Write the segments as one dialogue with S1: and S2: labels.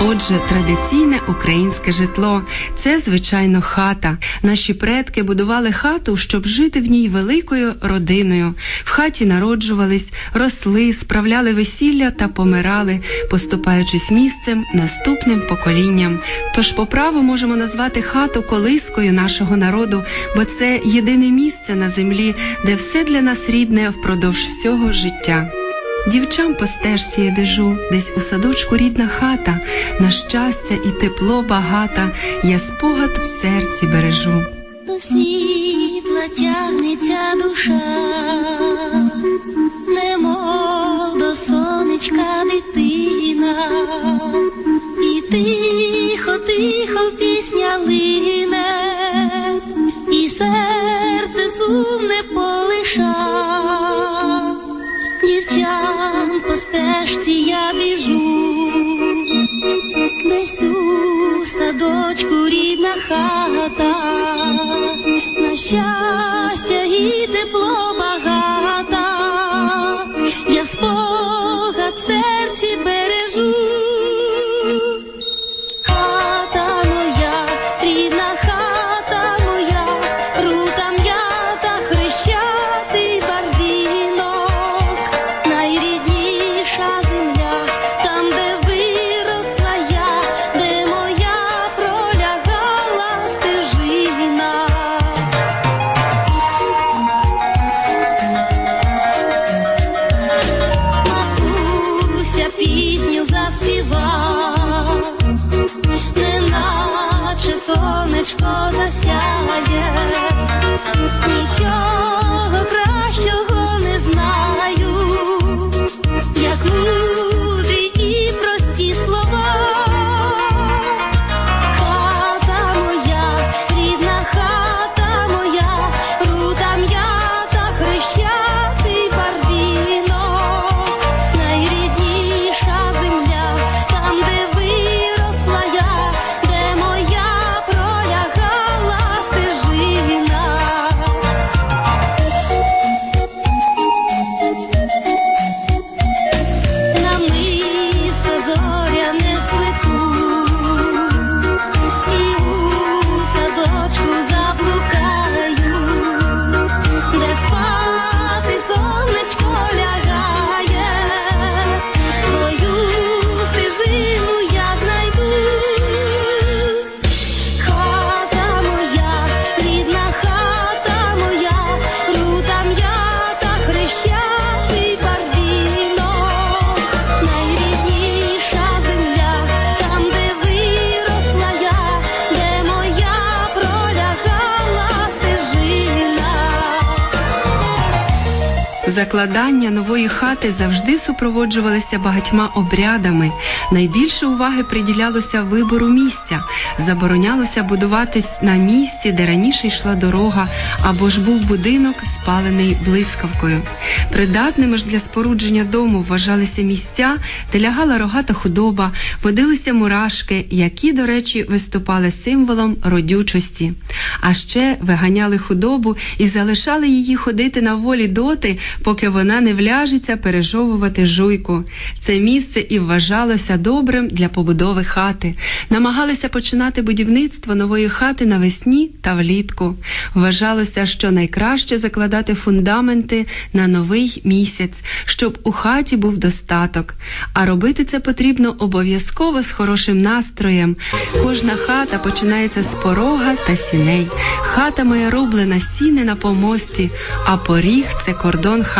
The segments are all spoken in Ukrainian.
S1: Отже, традиційне українське житло це звичайно хата. Наші предки будували хату, щоб жити в ній великою родиною. В хаті народжувались, росли, справляли весілля та помирали, поступаючись місцем наступним поколінням. Тож по праву можемо назвати хату колискою нашого народу, бо це єдине місце на землі, де все для нас рідне впродовж всього життя. Дівчам по стежці я біжу, десь у садочку рідна хата, на щастя і тепло багата, я спогад в серці бережу.
S2: До світла тягнеться душа, немов до сонечка дитина, і тихо, тихо пісня лине, і серце сумне полиша. Стежці я біжу, десь у садочку рідна хата, на щастя і тепло for the.
S1: Закладання нової хати завжди супроводжувалися багатьма обрядами. Найбільше уваги приділялося вибору місця. Заборонялося будуватись на місці, де раніше йшла дорога, або ж був будинок, спалений блискавкою. Придатними ж для спорудження дому вважалися місця, де лягала рогата худоба, водилися мурашки, які, до речі, виступали символом родючості. А ще виганяли худобу і залишали її ходити на волі доти, поки вона не вляжеться пережовувати жуйку. Це місце і вважалося добрим для побудови хати. Намагалися починати будівництво нової хати навесні та влітку. Вважалося, що найкраще закладати фундаменти на новий місяць, щоб у хаті був достаток. А робити це потрібно обов'язково з хорошим настроєм. Кожна хата починається з порога та сіней. Хата моя рублена сіни на помості, а поріг це кордон хати.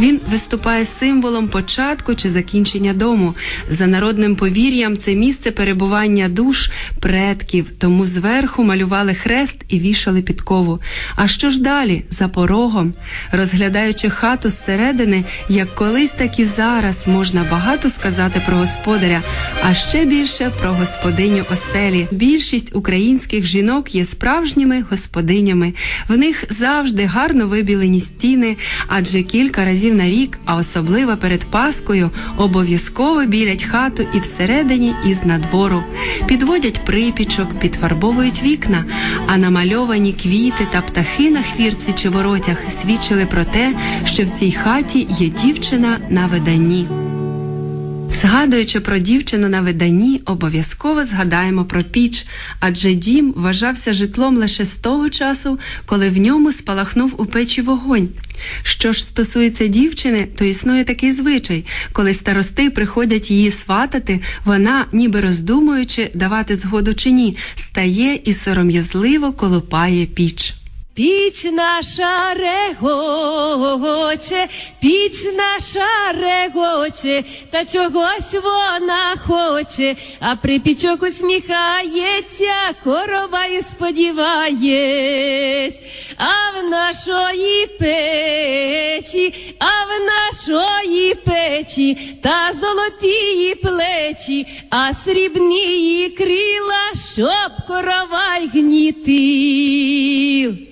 S1: Він виступає символом початку чи закінчення дому. За народним повір'ям, це місце перебування душ предків, тому зверху малювали хрест і вішали підкову. А що ж далі, за порогом? Розглядаючи хату зсередини, як колись, так і зараз можна багато сказати про господаря, а ще більше про господиню оселі. Більшість українських жінок є справжніми господинями. В них завжди гарно вибілені стіни, адже кілька разів на рік, а особливо перед Паскою, обов'язково білять хату і всередині, і з надвору. Підводять припічок, підфарбовують вікна, а намальовані квіти та птахи на хвірці чи воротях свідчили про те, що в цій хаті є дівчина на виданні. Згадуючи про дівчину на виданні, обов'язково згадаємо про піч, адже дім вважався житлом лише з того часу, коли в ньому спалахнув у печі вогонь. Що ж стосується дівчини, то існує такий звичай, коли старости приходять її сватати, вона, ніби роздумуючи, давати згоду чи ні, стає і сором'язливо колупає піч.
S3: Піч наша регоче, піч наша регоче, та чогось вона хоче, а припічок усміхається, корова і сподіваєсь, а в нашої печі, а в нашої печі, та золотії плечі, а срібні крила, щоб корова й гнітив.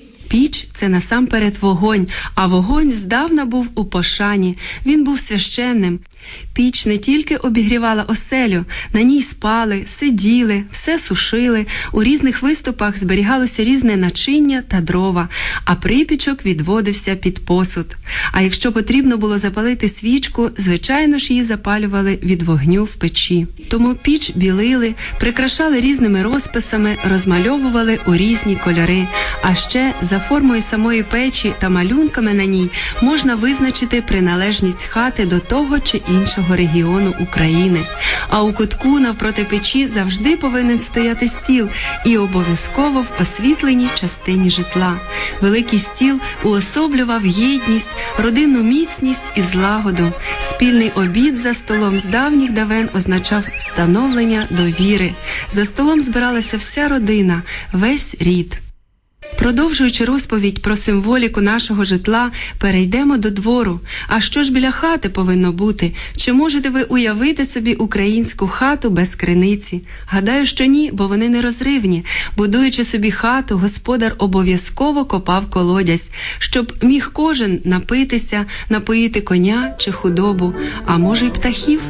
S1: Це насамперед вогонь, а вогонь здавна був у пошані, він був священним. Піч не тільки обігрівала оселю, на ній спали, сиділи, все сушили, у різних виступах зберігалося різне начиння та дрова, а припічок відводився під посуд. А якщо потрібно було запалити свічку, звичайно ж її запалювали від вогню в печі. Тому піч білили, прикрашали різними розписами, розмальовували у різні кольори. А ще за формою самої печі та малюнками на ній можна визначити приналежність хати до того чи іншого регіону України. А у кутку навпроти печі завжди повинен стояти стіл і обов'язково в освітленій частині житла. Великий стіл уособлював єдність, родинну міцність і злагоду. Спільний обід за столом з давніх давен означав встановлення довіри. За столом збиралася вся родина, весь рід. Продовжуючи розповідь про символіку нашого житла, перейдемо до двору. А що ж біля хати повинно бути? Чи можете ви уявити собі українську хату без криниці? Гадаю, що ні, бо вони нерозривні. Будуючи собі хату, господар обов'язково копав колодязь, щоб міг кожен напитися, напоїти коня чи худобу, а може й птахів.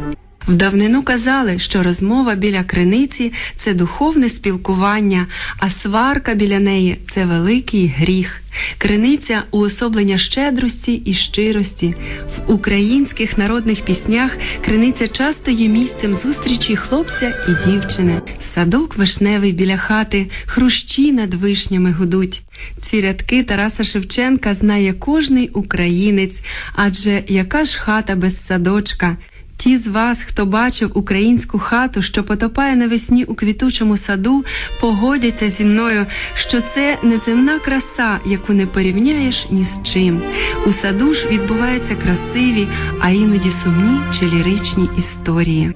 S1: В давнину казали, що розмова біля криниці це духовне спілкування, а сварка біля неї це великий гріх. Криниця уособлення щедрості і щирості. В українських народних піснях криниця часто є місцем зустрічі хлопця і дівчини. Садок вишневий біля хати, хрущі над вишнями гудуть. Ці рядки Тараса Шевченка знає кожний українець, адже яка ж хата без садочка? Ті з вас, хто бачив українську хату, що потопає навесні у квітучому саду, погодяться зі мною, що це неземна краса, яку не порівняєш ні з чим. У саду ж відбуваються красиві, а іноді сумні чи ліричні історії.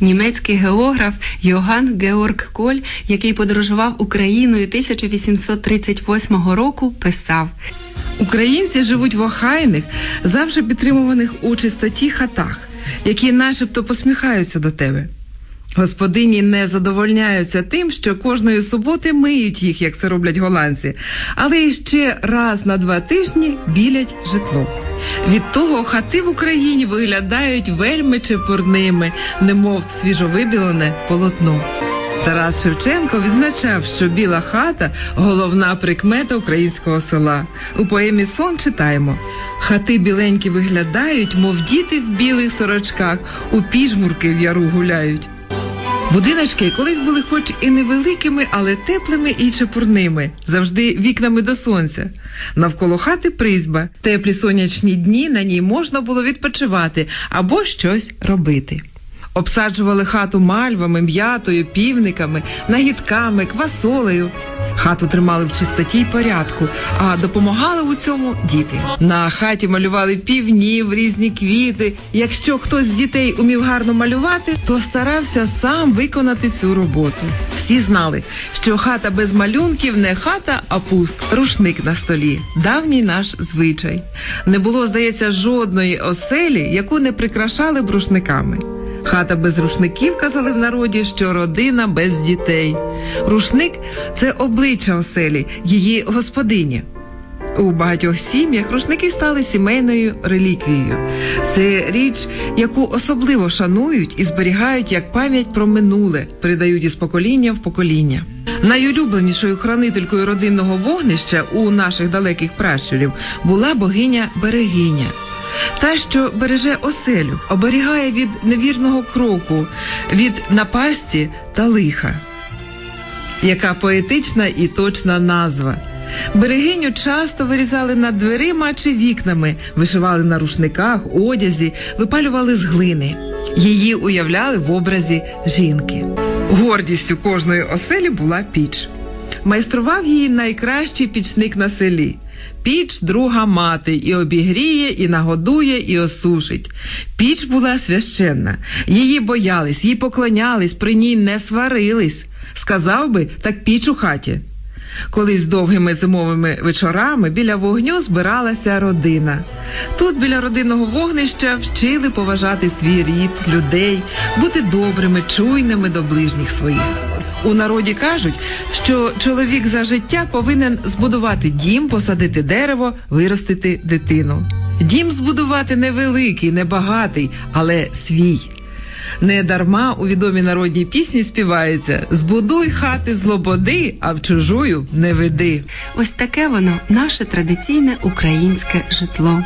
S1: Німецький географ Йоган Георг Коль, який подорожував Україною 1838 року, писав.
S4: Українці живуть в охайних, завжди підтримуваних у чистоті хатах, які начебто посміхаються до тебе. Господині не задовольняються тим, що кожної суботи миють їх, як це роблять голландці, але і ще раз на два тижні білять житло. Від того хати в Україні виглядають вельми чепурними, немов свіжовибілене полотно. Тарас Шевченко відзначав, що біла хата головна прикмета українського села. У поемі Сон читаємо: хати біленькі виглядають, мов діти в білих сорочках, у піжмурки в яру гуляють. Будиночки колись були хоч і невеликими, але теплими і чепурними, завжди вікнами до сонця. Навколо хати призьба. Теплі сонячні дні на ній можна було відпочивати або щось робити. Обсаджували хату мальвами, м'ятою, півниками, нагідками, квасолею. Хату тримали в чистоті й порядку, а допомагали у цьому діти. На хаті малювали півнів, різні квіти. Якщо хтось з дітей умів гарно малювати, то старався сам виконати цю роботу. Всі знали, що хата без малюнків не хата, а пуст, рушник на столі. Давній наш звичай. Не було, здається, жодної оселі, яку не прикрашали б рушниками. Хата без рушників казали в народі, що родина без дітей. Рушник це обличчя оселі, її господині. У багатьох сім'ях рушники стали сімейною реліквією. Це річ, яку особливо шанують і зберігають як пам'ять про минуле, передають із покоління в покоління. Найулюбленішою хранителькою родинного вогнища у наших далеких пращурів була богиня Берегиня. Та, що береже оселю, оберігає від невірного кроку, від напасті та лиха. Яка поетична і точна назва. Берегиню часто вирізали над дверима чи вікнами, вишивали на рушниках, одязі, випалювали з глини. Її уявляли в образі жінки. Гордістю кожної оселі була піч. Майстрував її найкращий пічник на селі. Піч друга мати і обігріє, і нагодує, і осушить. Піч була священна. Її боялись, їй поклонялись, при ній не сварились. Сказав би, так піч у хаті. Колись довгими зимовими вечорами біля вогню збиралася родина. Тут біля родинного вогнища вчили поважати свій рід, людей, бути добрими, чуйними до ближніх своїх. У народі кажуть, що чоловік за життя повинен збудувати дім, посадити дерево, виростити дитину. Дім збудувати невеликий, небагатий, але свій. Не дарма у відомій народній пісні співається Збудуй хати з лободи, а в чужую не веди.
S1: Ось таке воно наше традиційне українське житло.